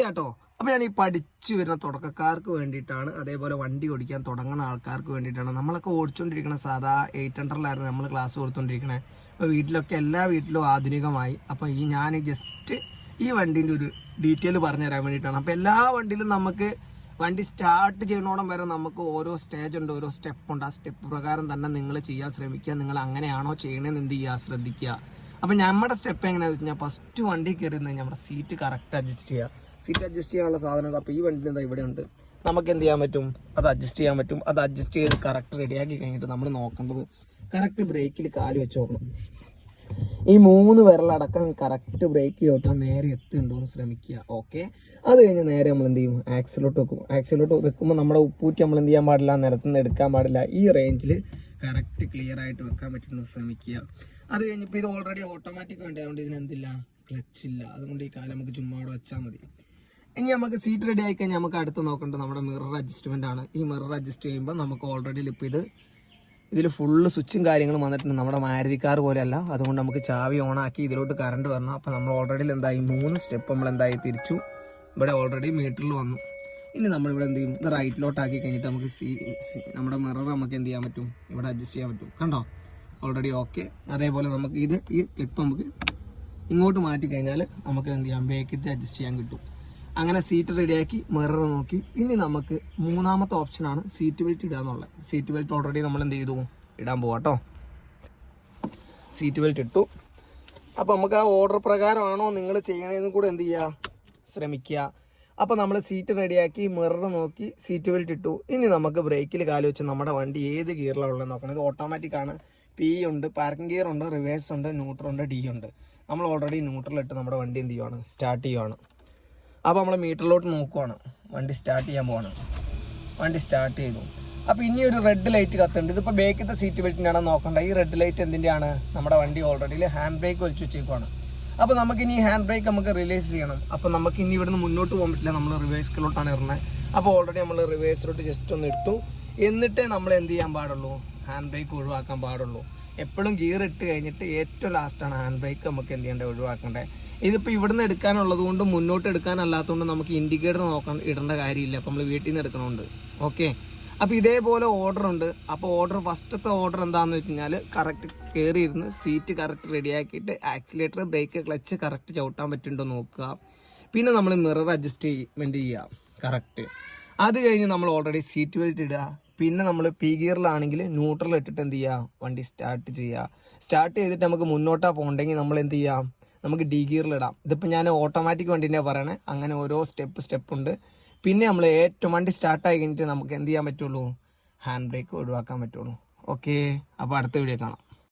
കേട്ടോ അപ്പോൾ ഞാൻ ഈ പഠിച്ചു വരുന്ന തുടക്കക്കാർക്ക് വേണ്ടിയിട്ടാണ് അതേപോലെ വണ്ടി ഓടിക്കാൻ തുടങ്ങുന്ന ആൾക്കാർക്ക് വേണ്ടിയിട്ടാണ് നമ്മളൊക്കെ ഓടിച്ചുകൊണ്ടിരിക്കുന്ന സാധാ എയ്റ്റ് ഹൺഡ്രഡിലായിരുന്നു നമ്മൾ ക്ലാസ് കൊടുത്തുകൊണ്ടിരിക്കണേ അപ്പോൾ വീട്ടിലൊക്കെ എല്ലാ വീട്ടിലും ആധുനികമായി. അപ്പോൾ ഈ ഞാൻ ജസ്റ്റ് ഈ വണ്ടിന്റെ ഒരു ഡീറ്റെയിൽ പറഞ്ഞു തരാൻ വേണ്ടിയിട്ടാണ്. അപ്പോൾ എല്ലാ വണ്ടിയിലും നമുക്ക് വണ്ടി സ്റ്റാർട്ട് ചെയ്യണോടം വരെ നമുക്ക് ഓരോ സ്റ്റേജ് ഉണ്ട് ഓരോ സ്റ്റെപ്പ് ഉണ്ട്. ആ സ്റ്റെപ്പ് പ്രകാരം തന്നെ നിങ്ങൾ ചെയ്യാൻ ശ്രമിക്കുക. നിങ്ങൾ അങ്ങനെയാണോ ചെയ്യണമെന്ന് എന്ത് ചെയ്യുക ശ്രദ്ധിക്കുക. അപ്പം നമ്മുടെ സ്റ്റെപ്പ് എങ്ങനെയാണെന്ന് വെച്ച് കഴിഞ്ഞാൽ ഫസ്റ്റ് വണ്ടി കയറി നിന്ന് നമ്മുടെ സീറ്റ് കറക്റ്റ് അഡ്ജസ്റ്റ് ചെയ്യുക സീറ്റ് അഡ്ജസ്റ്റ് ചെയ്യാനുള്ള സാധനം അപ്പോൾ ഈ വണ്ടി എന്താ ഇവിടെ ഉണ്ട്. നമുക്ക് എന്ത് ചെയ്യാൻ പറ്റും? അത് അഡ്ജസ്റ്റ് ചെയ്യാൻ പറ്റും. അത് അഡ്ജസ്റ്റ് ചെയ്ത് കറക്റ്റ് റെഡിയാക്കി കഴിഞ്ഞിട്ട് നമ്മൾ നോക്കേണ്ടത് കറക്റ്റ് ബ്രേക്കിൽ കാൽ വെച്ച് നോക്കണം. ഈ മൂന്ന് വിരലടക്കം കറക്റ്റ് ബ്രേക്ക് ചവിട്ടാൻ നേരെ എത്തുന്നുണ്ടോ എന്ന് ശ്രമിക്കുക. ഓക്കെ അത് കഴിഞ്ഞ് നേരെ നമ്മൾ എന്ത് ചെയ്യും? ആക്സിലോട്ട് വെക്കും. ആക്സിലോട്ട് വെക്കുമ്പോൾ നമ്മുടെ ഉപ്പൂറ്റി നമ്മൾ എന്ത് ചെയ്യാൻ പാടില്ല? നിരത്തുനിന്ന് എടുക്കാൻ പാടില്ല. ഈ റേഞ്ചിൽ കറക്റ്റ് ക്ലിയർ ആയിട്ട് വെക്കാൻ പറ്റുന്നു ശ്രമിക്കുക. അത് കഴിഞ്ഞപ്പോൾ ഇത് ഓൾറെഡി ഓട്ടോമാറ്റിക് വേണ്ടി? അതുകൊണ്ട് ക്ലച്ച് ഇല്ല. അതുകൊണ്ട് ഈ കാലം നമുക്ക് ചുമ്മാ അവിടെ വെച്ചാൽ മതി. ഇനി നമുക്ക് സീറ്റ് റെഡി ആയി കഴിഞ്ഞാൽ നമുക്ക് അടുത്ത് നോക്കേണ്ടത് നമ്മുടെ മിറർ അഡ്ജസ്റ്റ്മെന്റ് ആണ്. ഈ മിറർ അഡ്ജസ്റ്റ് ചെയ്യുമ്പോൾ നമുക്ക് ഓൾറെഡി ലിപ്പ് ഇത് ഇതിൽ ഫുള്ള് സ്വിച്ചും കാര്യങ്ങളും വന്നിട്ടുണ്ട്. നമ്മുടെ മാരുതി കാർ പോലെയല്ല. അതുകൊണ്ട് നമുക്ക് ചാവി ഓണാക്കി ഇതിലോട്ട് കറണ്ട് വരണം. അപ്പോൾ നമ്മൾ ഓൾറെഡി എന്തായി? മൂന്ന് സ്റ്റെപ്പ് നമ്മൾ എന്തായി? തിരിച്ചു. ഇവിടെ ഓൾറെഡി മീറ്ററിൽ വന്നു. ഇനി നമ്മളിവിടെ എന്ത് ചെയ്യും? ഇത് റൈറ്റിലോട്ടാക്കി കഴിഞ്ഞിട്ട് നമുക്ക് സീ നമ്മുടെ മിറർ നമുക്ക് എന്ത് ചെയ്യാൻ പറ്റും? ഇവിടെ അഡ്ജസ്റ്റ് ചെയ്യാൻ പറ്റും. കണ്ടോ? ഓൾറെഡി ഓക്കെ അതേപോലെ നമുക്ക് ഇത് ഈ ക്ലിപ്പ് നമുക്ക് ഇങ്ങോട്ട് മാറ്റി കഴിഞ്ഞാൽ നമുക്ക് എന്ത് ചെയ്യാം? ബേക്കിട്ട് അഡ്ജസ്റ്റ് ചെയ്യാൻ കിട്ടും. അങ്ങനെ സീറ്റ് റെഡിയാക്കി മിറർ നോക്കി. ഇനി നമുക്ക് മൂന്നാമത്തെ ഓപ്ഷനാണ് സീറ്റ് ബെൽറ്റ് ഇടുക എന്നുള്ളത്. സീറ്റ് ബെൽറ്റ് ഓൾറെഡി നമ്മൾ എന്ത് ചെയ്തു? ഇടാൻ പോവാട്ടോ സീറ്റ് ബെൽറ്റ് ഇട്ടു. അപ്പോൾ നമുക്ക് ആ ഓർഡർ പ്രകാരമാണോ നിങ്ങൾ ചെയ്യണതെന്ന് കൂടെ എന്ത് ചെയ്യുക ശ്രമിക്കുക. അപ്പോൾ നമ്മൾ സീറ്റ് റെഡിയാക്കി മിറർ നോക്കി സീറ്റ് ബെൽറ്റ് ഇട്ടു. ഇനി നമുക്ക് ബ്രേക്കിൽ കാൽ വെച്ച് നമ്മുടെ വണ്ടി ഏത് ഗിയറിലാണ് ഉള്ളത് നോക്കണം. ഇത് ഓട്ടോമാറ്റിക് ആണ്. പി ഉണ്ട് പാർക്കിംഗ് ഗിയർ ഉണ്ട് റിവേഴ്സ് ഉണ്ട് ന്യൂട്രൽ ഉണ്ട് ഡി ഉണ്ട്. നമ്മൾ ഓൾറെഡി ന്യൂട്രലിട്ട് നമ്മുടെ വണ്ടി എന്ത് ചെയ്യുവാണ്? സ്റ്റാർട്ട് ചെയ്യുവാണ്. അപ്പോൾ നമ്മൾ മീറ്ററിലോട്ട് നോക്കുവാണ്. വണ്ടി സ്റ്റാർട്ട് ചെയ്യാൻ പോവാണ്. വണ്ടി സ്റ്റാർട്ട് ചെയ്തു. അപ്പോൾ ഇനി ഒരു റെഡ് ലൈറ്റ് കത്തുണ്ട് ഇതിപ്പോൾ ബേക്കത്തെ സീറ്റ് ബെൽറ്റിന്റെ ആണ് നോക്കേണ്ടത് ഈ റെഡ് ലൈറ്റ് എന്തിന്റെയാണ് നമ്മുടെ വണ്ടി ഓൾറെഡി ഹാൻഡ് ബ്രേക്ക് വലിച്ചു വെച്ചേക്കുവാണ്. അപ്പോൾ നമുക്ക് ഇനി ഹാൻഡ് ബ്രേക്ക് നമുക്ക് റിലീസ് ചെയ്യണം. അപ്പോൾ നമുക്ക് ഇനി ഇവിടുന്ന് മുന്നോട്ട് പോകാൻ പറ്റില്ല. നമ്മൾ റിവേഴ്സിലോട്ടാണ് ഇറങ്ങുന്നത് അപ്പോൾ ഓൾറെഡി നമ്മൾ റിവേഴ്സിലോട്ട് ജസ്റ്റ് ഒന്ന് ഇട്ടു. എന്നിട്ടേ നമ്മൾ എന്ത് ചെയ്യാൻ പാടുള്ളൂ? ഹാൻഡ് ബ്രേക്ക് ഒഴിവാക്കാൻ പാടുള്ളൂ. എപ്പോഴും ഗിയർ ഇട്ട് കഴിഞ്ഞിട്ട് ഏറ്റവും ലാസ്റ്റാണ് ഹാൻഡ് ബ്രേക്ക് നമുക്ക് എന്ത് ചെയ്യേണ്ടത് ഒഴിവാക്കേണ്ടത് ഇതിപ്പോൾ ഇവിടുന്ന് എടുക്കാനുള്ളത് കൊണ്ട് മുന്നോട്ട് എടുക്കാനല്ലാത്തതുകൊണ്ട് നമുക്ക് ഇൻഡിക്കേറ്റർ നോക്കാൻ ഇടേണ്ട കാര്യമില്ല. അപ്പോൾ നമ്മൾ വീട്ടിൽ നിന്ന് എടുക്കണമുണ്ട് ഓക്കെ അപ്പോൾ ഇതേപോലെ ഓർഡർ ഉണ്ട്. അപ്പോൾ ഓർഡർ ഫസ്റ്റത്തെ ഓർഡർ എന്താണെന്ന് വെച്ച് കഴിഞ്ഞാൽ കറക്റ്റ് കയറിയിരുന്ന് സീറ്റ് കറക്റ്റ് റെഡിയാക്കിയിട്ട് ആക്സിലേറ്റർ ബ്രേക്ക് ക്ലച്ച് കറക്റ്റ് ചവിട്ടാൻ പറ്റുന്നുണ്ടോ നോക്കുക. പിന്നെ നമ്മൾ മിറർ അഡ്ജസ്റ്റ്മെന്റ് ചെയ്യുക. കറക്റ്റ് അത് കഴിഞ്ഞ് നമ്മൾ ഓൾറെഡി സീറ്റ് ബെൽറ്റ് ഇടുക. പിന്നെ നമ്മൾ പി ഗിയറിലാണെങ്കിൽ ന്യൂട്രൽ ഇട്ടിട്ട് എന്ത് ചെയ്യുക? വണ്ടി സ്റ്റാർട്ട് ചെയ്യുക. സ്റ്റാർട്ട് ചെയ്തിട്ട് നമുക്ക് മുന്നോട്ടാ പോകണ്ടെങ്കിൽ നമ്മൾ എന്ത് ചെയ്യാം നമുക്ക് ഡി ഗിയറിലിടാം ഇതിപ്പോൾ ഞാൻ ഓട്ടോമാറ്റിക് വണ്ടീന്റെ പറയണേ. അങ്ങനെ ഓരോ സ്റ്റെപ്പ് സ്റ്റെപ്പ് ഉണ്ട്. പിന്നെ നമ്മൾ ഏറ്റവും വണ്ടി സ്റ്റാർട്ടായി കഴിഞ്ഞിട്ട് നമുക്ക് എന്ത് ചെയ്യാൻ പറ്റുള്ളൂ? ഹാൻഡ് ബ്രേക്ക് ഒഴിവാക്കാൻ പറ്റുള്ളൂ. ഓക്കെ അപ്പോൾ അടുത്ത വീഡിയോ കാണാം.